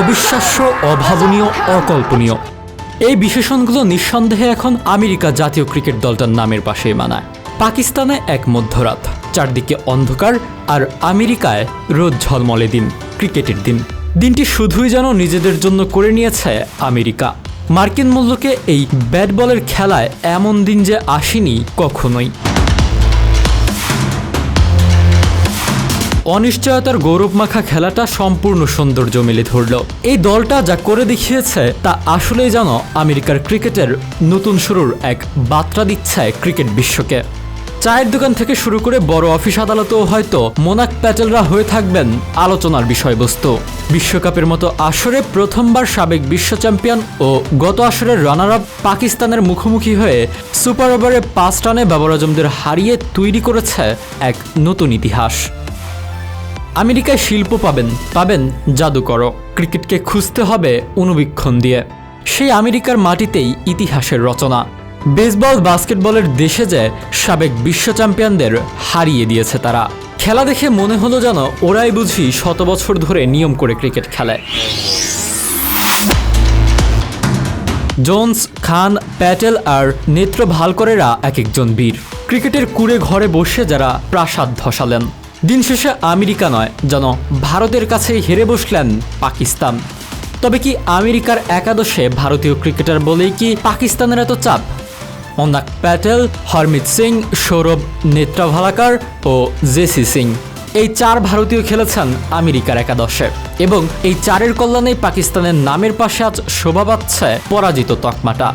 অবিশ্বাস্য, অভাবনীয়, অকল্পনীয়। এই বিশেষণগুলো নিঃসন্দেহে এখন আমেরিকা জাতীয় ক্রিকেট দলটার নামের পাশেই মানায়। পাকিস্তানে এক মধ্যরাত, চারদিকে অন্ধকার আর আমেরিকায় রোদ ঝলমলে দিন, ক্রিকেটের দিন। দিনটি শুধুই যেন নিজেদের জন্য করে নিয়েছে আমেরিকা। মার্কিন মূল্যকে এই ব্যাট বলের খেলায় এমন দিন যে আসেনি কখনোই। অনিশ্চয়তার গৌরবমাখা খেলাটা সম্পূর্ণ সৌন্দর্য মেলে ধরল। এই দলটা যা করে দেখিয়েছে, তা আসলেই যেন আমেরিকার ক্রিকেটের নতুন শুরুর এক বার্তা দিচ্ছে ক্রিকেট বিশ্বকে। চায়ের দোকান থেকে শুরু করে বড় অফিস আদালতেও হয়তো মোনাক প্যাটেলরা হয়ে থাকবেন আলোচনার বিষয়বস্তু। বিশ্বকাপের মতো আসরে প্রথমবার সাবেক বিশ্ব চ্যাম্পিয়ন ও গত আসরের রানার আপ পাকিস্তানের মুখোমুখি হয়ে সুপার ওভারে পাঁচ রানে বাবর আজমদের হারিয়ে তৈরি করেছে এক নতুন ইতিহাস। আমেরিকায় শিল্প পাবেন পাবেন জাদুকরও ক্রিকেটকে খুঁজতে হবে অনুবীক্ষণ দিয়ে। সেই আমেরিকার মাটিতেই ইতিহাসের রচনা। বেসবল, বাস্কেটবলের দেশে যে সাবেক বিশ্ব চ্যাম্পিয়নদের হারিয়ে দিয়েছে তারা। খেলা দেখে মনে হলো যেন ওরাই বুঝি শত বছর ধরে নিয়ম করে ক্রিকেট খেলে। জোন্স, খান, প্যাটেল আর নেত্র ভালকরেরা এক একজন বীর। ক্রিকেটের কুড়ে ঘরে বসে যারা প্রাসাদ ধসালেন। দিন শেষে আমেরিকা নয়, যেন ভারতের কাছেই হেরে বসলেন পাকিস্তান। তবে কি আমেরিকার একাদশে ভারতীয় ক্রিকেটার বলেই কি পাকিস্তানের এত চাপ? অনাক প্যাটেল, হরমিত সিং, সৌরভ নেত্রাভালাকার ও জেসি সিং এই চার ভারতীয় খেলেছেন আমেরিকার একাদশে এবং এই চারের কল্যাণেই পাকিস্তানের নামের পাশে আজ শোভা পাচ্ছে পরাজিত তকমাটা।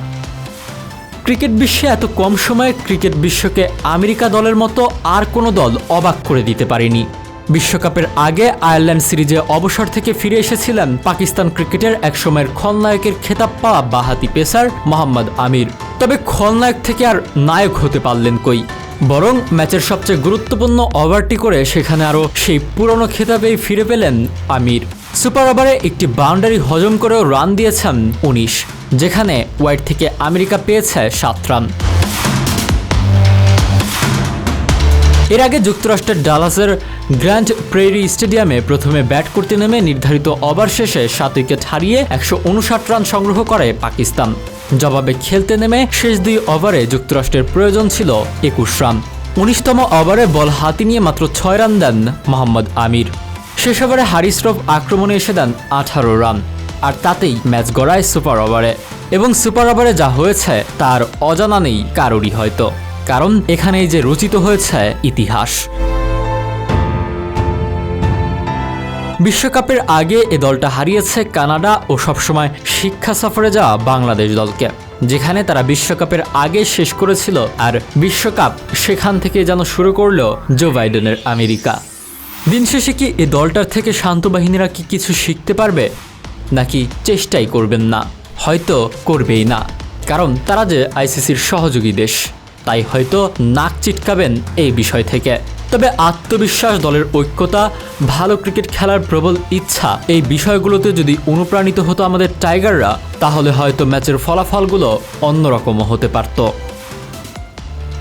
ক্রিকেট বিশ্বে এত কম সময়ে ক্রিকেট বিশ্বকে আমেরিকা দলের মতো আর কোনো দল অবাক করে দিতে পারেনি। বিশ্বকাপের আগে আয়ারল্যান্ড সিরিজে অবসর থেকে ফিরে এসেছিলেন পাকিস্তান ক্রিকেটের একসময়ের খলনায়কের খেতাব পাওয়া বাহাতি পেসার মোহাম্মদ আমির। তবে খলনায়ক থেকে আর নায়ক হতে পারলেন কই? বরং ম্যাচের সবচেয়ে গুরুত্বপূর্ণ ওভারটি করে সেখানে আরও সেই পুরনো খেতাবেই ফিরে পেলেন আমির। সুপার ওভারে একটি বাউন্ডারি হজম করেও রান দিয়েছেন উনিশ, যেখানে ওয়াইড থেকে আমেরিকা পেয়েছে সাত রান। এর আগে যুক্তরাষ্ট্রের ডালাসের গ্র্যান্ড প্রেরি স্টেডিয়ামে প্রথমে ব্যাট করতে নেমে নির্ধারিত ওভার শেষে সাত উইকেট হারিয়ে একশো উনষাট রান সংগ্রহ করে পাকিস্তান। জবাবে খেলতে নেমে শেষ দুই ওভারে যুক্তরাষ্ট্রের প্রয়োজন ছিল একুশ রান। উনিশতম ওভারে বল হাতি নিয়ে মাত্র ছয় রান দেন মোহাম্মদ আমির। শেষ ওভারে হারিসরফ আক্রমণে এসে দেন আঠারো রান, আর তাতেই ম্যাচ গড়ায় সুপার ওভারে। এবং সুপার ওভারে যা হয়েছে, তার অজানা নেই কারোরই হয়তো, কারণ এখানেই যে রচিত হয়েছে ইতিহাস। বিশ্বকাপের আগে এ দলটা হারিয়েছে কানাডা ও সবসময় শিক্ষা সফরে যাওয়া বাংলাদেশ দলকে, যেখানে তারা বিশ্বকাপের আগে শেষ করেছিল আর বিশ্বকাপ সেখান থেকে যেন শুরু করল জো বাইডেনের আমেরিকা। দিন শেষে কি এ দলটার থেকে শান্ত বাহিনীরা কি কিছু শিখতে পারবে? নাকি চেষ্টাই করবেন না? হয়তো করবেই না। কারণ তারা যে আইসিসির সহযোগী দেশ, তাই হয়তো নাক চিটকাবেন এই বিষয় থেকে। তবে আত্মবিশ্বাস দলের ঐক্যতা, ভালো ক্রিকেট খেলার প্রবল ইচ্ছা, এই বিষয়গুলোতে যদি অনুপ্রাণিত হতো আমাদের টাইগাররা, তাহলে হয়তো ম্যাচের ফলাফলগুলো অন্যরকমও হতে পারত।